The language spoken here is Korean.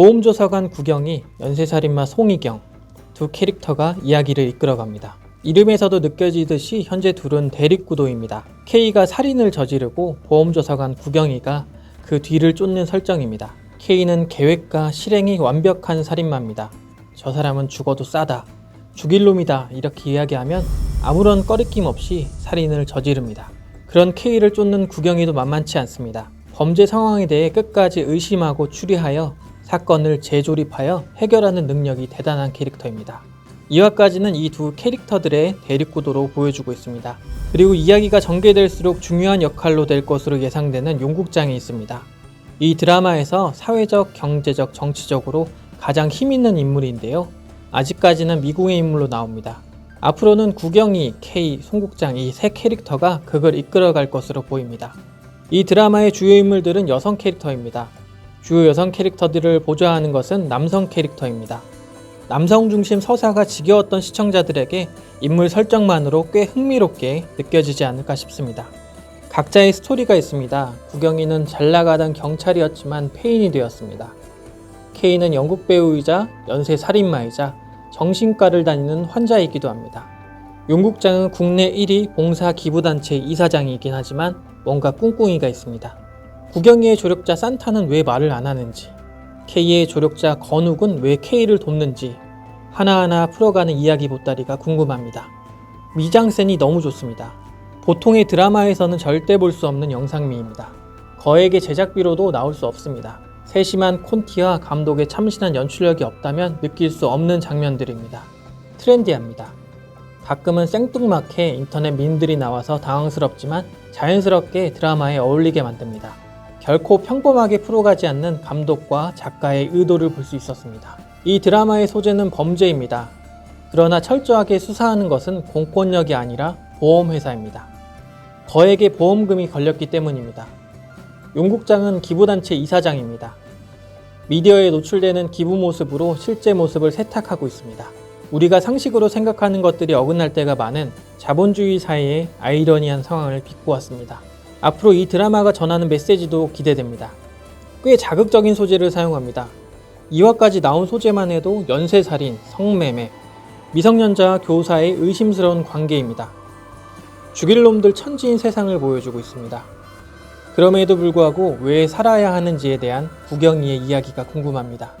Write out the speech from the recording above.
보험조사관 구경이 연쇄살인마 송이경 두 캐릭터가 이야기를 이끌어갑니다. 이름에서도 느껴지듯이 현재 둘은 대립구도입니다. K가 살인을 저지르고 보험조사관 구경이가 그 뒤를 쫓는 설정입니다. K는 계획과 실행이 완벽한 살인마입니다. 저 사람은 죽어도 싸다. 죽일 놈이다. 이렇게 이야기하면 아무런 꺼리낌 없이 살인을 저지릅니다. 그런 K를 쫓는 구경이도 만만치 않습니다. 범죄 상황에 대해 끝까지 의심하고 추리하여 사건을 재조립하여 해결하는 능력이 대단한 캐릭터입니다. 2화까지는 이 두 캐릭터들의 대립구도로 보여주고 있습니다. 그리고 이야기가 전개될수록 중요한 역할로 될 것으로 예상되는 용국장이 있습니다. 이 드라마에서 사회적, 경제적, 정치적으로 가장 힘있는 인물인데요. 아직까지는 미궁의 인물로 나옵니다. 앞으로는 구경이, K, 송국장 이 세 캐릭터가 극을 이끌어갈 것으로 보입니다. 이 드라마의 주요 인물들은 여성 캐릭터입니다. 주요 여성 캐릭터들을 보좌하는 것은 남성 캐릭터입니다. 남성 중심 서사가 지겨웠던 시청자들에게 인물 설정만으로 꽤 흥미롭게 느껴지지 않을까 싶습니다. 각자의 스토리가 있습니다. 구경이는 잘 나가던 경찰이었지만 폐인이 되었습니다. K는 영국 배우이자 연쇄 살인마이자 정신과를 다니는 환자이기도 합니다. 용국장은 국내 1위 봉사 기부단체 이사장이긴 하지만 뭔가 꿍꿍이가 있습니다. 구경이의 조력자 산타는 왜 말을 안 하는지, K의 조력자 건욱은 왜 K를 돕는지 하나하나 풀어가는 이야기 보따리가 궁금합니다. 미장센이 너무 좋습니다. 보통의 드라마에서는 절대 볼 수 없는 영상미입니다. 거액의 제작비로도 나올 수 없습니다. 세심한 콘티와 감독의 참신한 연출력이 없다면 느낄 수 없는 장면들입니다. 트렌디합니다. 가끔은 생뚱맞게 인터넷 밈들이 나와서 당황스럽지만 자연스럽게 드라마에 어울리게 만듭니다. 결코 평범하게 풀어가지 않는 감독과 작가의 의도를 볼 수 있었습니다. 이 드라마의 소재는 범죄입니다. 그러나 철저하게 수사하는 것은 공권력이 아니라 보험회사입니다. 거액의 보험금이 걸렸기 때문입니다. 용국장은 기부단체 이사장입니다. 미디어에 노출되는 기부 모습으로 실제 모습을 세탁하고 있습니다. 우리가 상식으로 생각하는 것들이 어긋날 때가 많은 자본주의 사회의 아이러니한 상황을 비꼬았습니다. 앞으로 이 드라마가 전하는 메시지도 기대됩니다. 꽤 자극적인 소재를 사용합니다. 2화까지 나온 소재만 해도 연쇄살인, 성매매, 미성년자 교사의 의심스러운 관계입니다. 죽일 놈들 천지인 세상을 보여주고 있습니다. 그럼에도 불구하고 왜 살아야 하는지에 대한 구경이의 이야기가 궁금합니다.